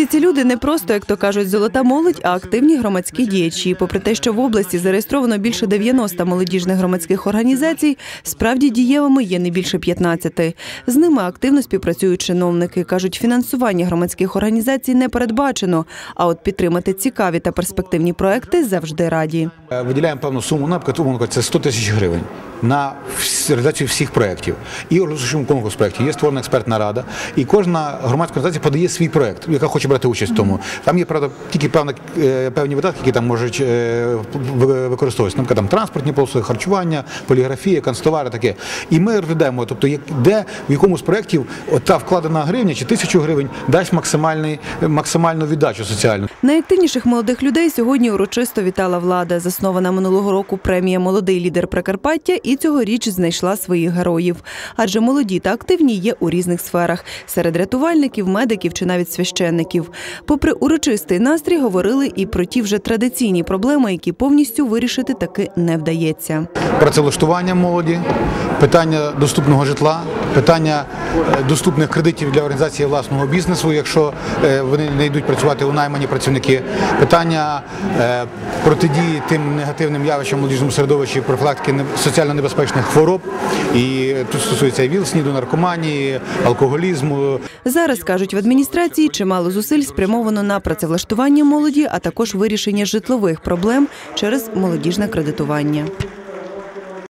Всі ці люди не просто, як то кажуть, золота молодь, а активні громадські діячі. Попри те, що в області зареєстровано більше 90 молодіжних громадських організацій, справді дієвими є не більше 15. З ними активно співпрацюють чиновники. кажуть, фінансування громадських організацій не передбачено. А от підтримати цікаві та перспективні проекти завжди раді. Е, Виділяємо певну суму, наприклад, умовно це 100 тисяч гривень на реалізацію всіх проєктів. І організуючому конкурс проєктів є створена експертна рада, і кожна громадська організація подає свій проєкт, яка хоче брати участь в тому. Там є правда тільки певна, е, певні видатки, які там можуть е, використовуватися. Наприклад, там транспортні послуги, харчування, поліграфія, канцтовари, таке. І ми розглядаємо, тобто де в якому з проєктів та вкладена гривня чи тисячу гривень дасть максимальний максимальну віддачу соціальну. Найактивніших молодих людей сьогодні урочисто вітала влада. Заснована минулого року премія Молодий лідер Прикарпаття і цьогоріч знайшла своїх героїв. Адже молоді та активні є у різних сферах серед рятувальників, медиків чи навіть священників. Попри урочистий настрій, говорили і про ті вже традиційні проблеми, які повністю вирішити таки не вдається. працевлаштування молоді, питання доступного житла, питання е, доступних кредитів для організації власного бізнесу, якщо е, вони не йдуть працювати у наймані працівники, питання е, протидії тим негативним явищам молодіжному середовищі, профілактики соціально небезпечних хвороб. І тут стосується і ВІЛ-СНІДу, наркоманії, алкоголізму, Зараз кажуть в адміністрації, чимало зусиль спрямовано на працевлаштування молоді, а також вирішення житлових проблем через молодіжне кредитування.